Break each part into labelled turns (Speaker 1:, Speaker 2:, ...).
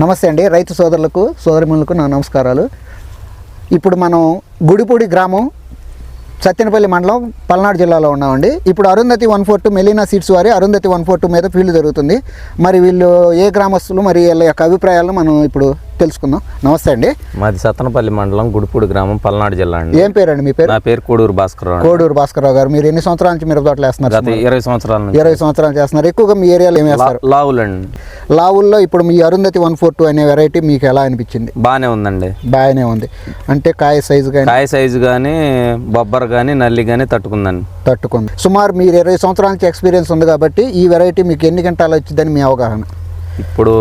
Speaker 1: నమస్తే అండి. రైతు సోదరులకు సోదరిమణులకు నా నమస్కారాలు. ఇప్పుడు మనం గుడిపూడి గ్రామం సత్యనపల్లి మండలం పల్నాడు జిల్లాలో ఉన్నామండి. ఇప్పుడు అరుంధతి వన్ ఫోర్ టూ మెలీనా సీట్స్ వారి అరుంధతి వన్ ఫోర్ టూ మీద ఫీల్డ్ జరుగుతుంది. మరి వీళ్ళు ఏ గ్రామస్తులు మరి వీళ్ళ యొక్క అభిప్రాయాలను మనం ఇప్పుడు తెలుసుకుందాం. నమస్తే అండి.
Speaker 2: మాది సత్తనపల్లి మండలం గుడిపూడి గ్రామం పల్నాడు జిల్లా అండి.
Speaker 1: ఏం పేరండి మీ పేరు?
Speaker 2: నా పేరు కోడూరు భాస్కర్ రావు అండి.
Speaker 1: కోడూరు భాస్కరరావు గారు. మీరు ఎన్ని సంవత్సరాల నుంచి మిరప తోటలు వేస్తున్నారు
Speaker 2: ఇరవై సంవత్సరాల
Speaker 1: ఇరవై సంవత్సరాలు చేస్తున్నారు. ఎక్కువగా మీ ఏరియాలో ఏం వేస్తారు?
Speaker 2: లా- లావులండి
Speaker 1: లావుల్లో ఇప్పుడు మీ అరుంధతి వన్ ఫోర్ టూ అనే వెరైటీ మీకు ఎలా అనిపించింది?
Speaker 2: బాగానే ఉందండి.
Speaker 1: బాగానే ఉంది. అంటే కాయ సైజు కానీ?
Speaker 2: కాయ సైజు కానీ బొబ్బర్ కానీ నల్లి కానీ తట్టుకుందండి.
Speaker 1: తట్టుకుంది. సుమారు మీరు ఇరవై సంవత్సరాల నుంచి ఎక్స్పీరియన్స్ ఉంది కాబట్టి ఈ వెరైటీ మీకు ఎన్ని గంటలు వచ్చిందని మీ అవగాహన?
Speaker 2: ఇప్పుడు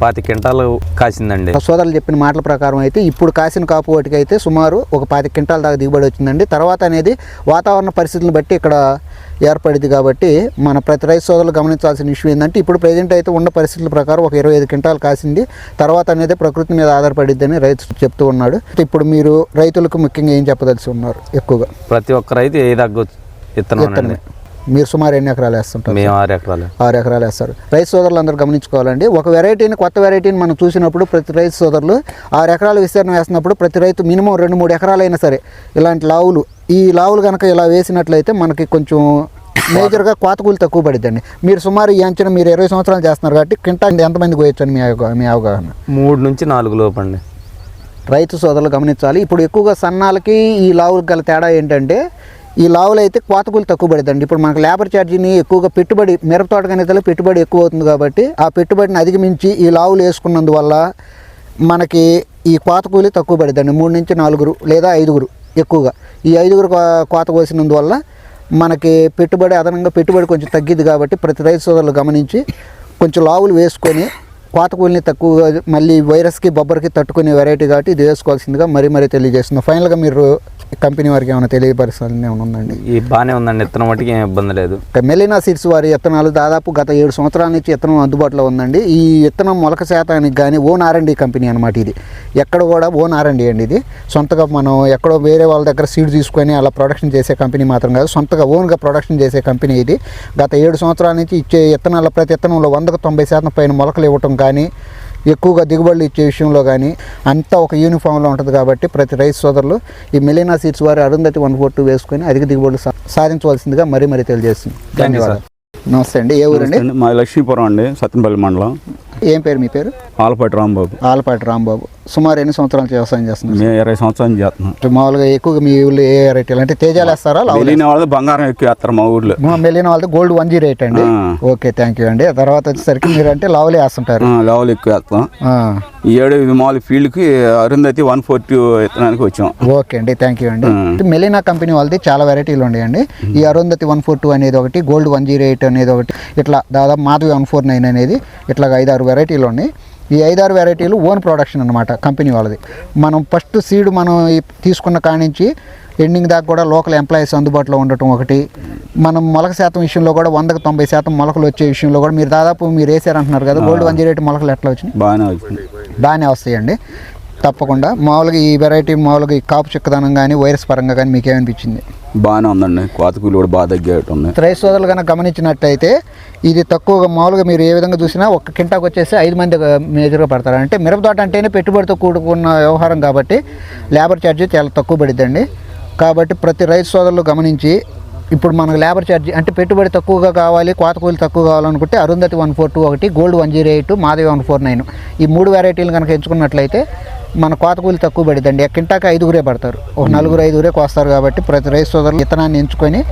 Speaker 2: పాతి క్వింటాలు కాసిందండి.
Speaker 1: సోదరులు చెప్పిన మాటల ప్రకారం అయితే ఇప్పుడు కాసిన కాపు వాటికి అయితే సుమారు ఒక పాతి క్వింటాల దాకా దిగుబడి వచ్చిందండి. తర్వాత అనేది వాతావరణ పరిస్థితులను బట్టి ఇక్కడ ఏర్పడింది కాబట్టి మన ప్రతి రైతు సోదరులు గమనించాల్సిన విషయం ఏంటంటే ఇప్పుడు ప్రజెంట్ అయితే ఉన్న పరిస్థితుల ప్రకారం ఒక ఇరవై ఐదు క్వింటాలు కాసింది. తర్వాత అనేది ప్రకృతి మీద ఆధారపడిద్దని రైతు చెప్తూ ఉన్నాడు. ఇప్పుడు మీరు రైతులకు ముఖ్యంగా ఏం చెప్పదలిసి ఉన్నారు ఎక్కువగా.
Speaker 2: ప్రతి ఒక్క రైతు ఏ దగ్గర విత్తనం.
Speaker 1: మీరు సుమారు ఎన్ని ఎకరాలు వేస్తుంటారు?
Speaker 2: మేము ఆరు ఎకరాలు.
Speaker 1: ఆరు ఎకరాలు వేస్తారు. రైతు సోదరులు అందరూ గమనించుకోవాలండి. ఒక వెరైటీని కొత్త వెరైటీని మనం చూసినప్పుడు ప్రతి రైతు సోదరులు ఆరు ఎకరాల విస్తీర్ణం వేస్తున్నప్పుడు ప్రతి రైతు మినిమం రెండు మూడు ఎకరాలైనా సరే ఇలాంటి లావులు ఈ లావులు కనుక ఇలా వేసినట్లయితే మనకి కొంచెం మేజర్గా కోతకూలు తక్కువ పడిద్దండి. మీరు సుమారు ఈ అంచనా మీరు ఇరవై సంవత్సరాలు చేస్తున్నారు కాబట్టి కింటా ఎంతమందికి వేయచ్చు అని మీ మీ అవగాహన?
Speaker 2: మూడు నుంచి నాలుగు లోపు అండి
Speaker 1: రైతు సోదరులు గమనించాలి. ఇప్పుడు ఎక్కువగా సన్నాలకి ఈ లావులకు గల తేడా ఏంటంటే ఈ లావులు అయితే కోతకూలు తక్కువ పడుతుంది ఇప్పుడు మనకు లేబర్ ఛార్జీని ఎక్కువగా పెట్టుబడి మిరప తోట పెట్టుబడి ఎక్కువ అవుతుంది కాబట్టి ఆ పెట్టుబడిని అధిగమించి ఈ లావులు వేసుకున్నందువల్ల మనకి ఈ కోత కూలి తక్కువ పడుతుంది మూడు నుంచి నాలుగురు లేదా ఐదుగురు ఎక్కువగా. ఈ ఐదుగురు కోత కోసినందువల్ల మనకి పెట్టుబడి అదనంగా పెట్టుబడి కొంచెం తగ్గిద్ది కాబట్టి ప్రతి రైతు సోదరులు గమనించి కొంచెం లావులు వేసుకొని కోత కూలిని తక్కువగా మళ్ళీ వైరస్కి బొబ్బర్కి తట్టుకునే వెరైటీ కాబట్టి ఇది వేసుకోవాల్సిందిగా మరీ మరీ తెలియజేస్తుంది ఫైనల్గా మీరు కంపెనీ వారికి ఏమైనా తెలియపరచాలని ఏమైనా ఉందండి?
Speaker 2: ఈ బాగానే ఉందండి. విత్తనం మట్టుకు ఏం ఇబ్బంది లేదు.
Speaker 1: మెలినా సీడ్స్ వారి విత్తనాలు దాదాపు గత ఏడు సంవత్సరాల నుంచి విత్తనం అందుబాటులో ఉందండి. ఈ విత్తనం మొలక శాతానికి కానీ ఓన్ ఆర్ఎండి కంపెనీ అనమాట ఇది. ఎక్కడ కూడా ఓన్ ఆర్ఎండి అండి ఇది. సొంతగా మనం ఎక్కడో వేరే వాళ్ళ దగ్గర సీడ్ తీసుకొని అలా ప్రొడక్షన్ చేసే కంపెనీ మాత్రం కాదు సొంతగా ఓన్గా ప్రొడక్షన్ చేసే కంపెనీ ఇది. గత ఏడు సంవత్సరాల నుంచి ఇచ్చే విత్తనాల ప్రతి విత్తనంలో వందకు తొంభై శాతం పైన మొలకలు ఇవ్వటం కానీ ఎక్కువగా దిగుబడులు ఇచ్చే విషయంలో కానీ అంతా ఒక యూనిఫామ్లో ఉంటుంది కాబట్టి ప్రతి రైతు సోదరులు ఈ మెలినా సీడ్స్ వారి అరుంధతి వన్ ఫోర్ టూ వేసుకొని అధిక దిగుబడులు సాధించవలసిందిగా మరీ మరీ తెలియజేస్తుంది ధన్యవాదాలు. నమస్తే అండి. ఏ ఊరండి?
Speaker 3: మా లక్ష్మీపురం అండి సత్యనపల్లి మండలం.
Speaker 1: ఏం పేరు మీ పేరు?
Speaker 3: ఆలపాటి రాంబాబు.
Speaker 1: ఆలపాటి రాంబాబు. సుమారు ఎన్ని సంవత్సరాల వ్యవసాయం చేస్తున్నారు?
Speaker 3: మేము ఇరవై సంవత్సరాలు చేస్తున్నాం.
Speaker 1: మామూలుగా ఎక్కువగా మీ ఊళ్ళో ఏ వెరైటీలు? అంటే తేజాలు వేస్తారా
Speaker 3: వాళ్ళు బంగారం ఎక్కువ వేస్తారు మా ఊర్లో.
Speaker 1: మా మెల్లిన వాళ్ళది గోల్డ్ వన్ జీరో ఎయిట్ అండి. ఓకే థ్యాంక్ యూ అండి. తర్వాత వచ్చేసరికి మీరు అంటే లావులే వేస్తుంటారు.
Speaker 3: లెవెల్ ఎక్కువ వేస్తాం. ఏడు మామూలు ఫీల్డ్కి అరుంధతి వన్ ఫోర్టీ ఎత్తడానికి వచ్చాం.
Speaker 1: ఓకే అండి థ్యాంక్ యూ అండి. మెలినా కంపెనీ వాళ్ళది చాలా వెరైటీలు ఉన్నాయండి. ఈ అరుంధతి వన్ ఫోర్ టూ అనేది ఒకటి గోల్డ్ వన్ జీరో ఎయిట్ అనేది ఒకటి ఇట్లా దాదాపు మాధవి వన్ ఫోర్ నైన్ అనేది ఇట్లా ఐదారు వెరైటీలు ఉన్నాయి. ఈ ఐదారు వెరైటీలు ఓన్ ప్రొడక్షన్ అనమాట కంపెనీ వాళ్ళది. మనం ఫస్ట్ సీడ్ మనం తీసుకున్న కానించి ఎండింగ్ దాకా కూడా లోకల్ ఎంప్లాయీస్ అందుబాటులో ఉండటం ఒకటి. మనం మొలక శాతం విషయంలో కూడా వందకు తొంభై శాతం మొలకలు వచ్చే విషయంలో కూడా మీరు దాదాపు మీరు వేసారంటున్నారు కదా గోల్డ్ వన్ జీరో ఎయిట్ మొలకలు ఎట్లా వచ్చినాయి?
Speaker 3: బాగానే
Speaker 1: బాగానే వస్తాయండి. తప్పకుండా. మామూలుగా ఈ వెరైటీ మామూలుగా ఈ కాపు చిక్కదనం కానీ వైరస్ పరంగా కానీ మీకు ఏమనిపించింది
Speaker 3: బాగానే ఉందండి. కోతకూలు కూడా బాగా తగ్గేట్టు ఉంది
Speaker 1: రైస్ సోదరులు కనుక గమనించినట్టయితే ఇది తక్కువగా మామూలుగా మీరు ఏ విధంగా చూసినా ఒక కింటాకు వచ్చేసి ఐదు మంది మేజర్గా పడతారు. అంటే మిరప తోట అంటేనే పెట్టుబడితో కూడుకున్న వ్యవహారం కాబట్టి లేబర్ ఛార్జీ చాలా తక్కువ పడిద్దండి. కాబట్టి ప్రతి రైతు సోదరులు గమనించి ఇప్పుడు మనకు లేబర్ ఛార్జీ అంటే పెట్టుబడి తక్కువగా కావాలి కోత కూలి తక్కువ కావాలనుకుంటే అరుంధతి వన్ ఫోర్ టూ ఒకటి gold one zero eight Madhavi one four nine. ఈ మూడు వెరైటీలు కనుక ఎంచుకున్నట్లయితే మన కోత కూలి తక్కువ పడిద్దండి. ఎక్కింటాక ఐదుగురే పడతారు. ఒక నలుగురు ఐదుగురే కోస్తారు కాబట్టి ప్రతి రైతు సోదరులు విత్తనాన్ని ఎంచుకొని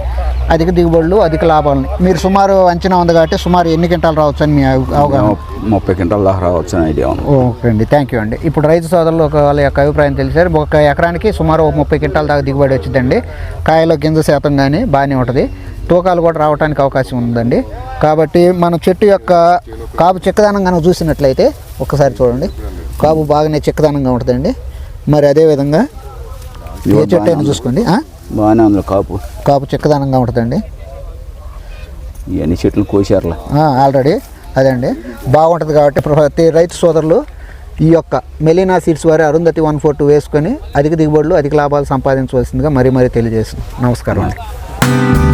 Speaker 1: అధిక దిగుబడులు అధిక లాభాలని. మీరు సుమారు అంచనా ఉంది కాబట్టి సుమారు ఎన్ని క్వింటాలు రావచ్చు అని మీ అవ- అవగాహన?
Speaker 3: ముప్పై క్వింటాల దాకా రావచ్చు అని ఐడియా ఉంది.
Speaker 1: ఓకే అండి. థ్యాంక్ యూ అండి. ఇప్పుడు రైతు సోదరులు ఒక వాళ్ళ యొక్క అభిప్రాయం తెలిసారు. ఒక ఎకరానికి సుమారు ఒక ముప్పై క్వింటాల దాకా దిగుబడి వచ్చిందండి కాయలో గింజ శాతం కానీ బాగానే ఉంటుంది. తూకాలు కూడా రావడానికి అవకాశం ఉందండి. కాబట్టి మన చెట్టు యొక్క కాపు చిక్కదనం కనుక చూసినట్లయితే ఒకసారి చూడండి. కాపు బాగానే చిక్కదనంగా ఉంటుందండి. మరి అదేవిధంగా ఏ చెట్టు అయినా చూసుకోండి?
Speaker 3: బాగానే ఉంది కాపు.
Speaker 1: కాపు చిక్కదనంగా ఉంటుందండి.
Speaker 3: ఇవన్నీ చెట్లు కోసారులే
Speaker 1: ఆల్రెడీ అదండి బాగుంటుంది కాబట్టి ప్రతి రైతు సోదరులు ఈ యొక్క మెలీనా సీడ్స్ వారి అరుంధతి వన్ ఫోర్ టూ వేసుకొని అధిక దిగుబడులు అధిక లాభాలు సంపాదించవలసిందిగా మరీ మరీ తెలియజేస్తుంది నమస్కారం అండి.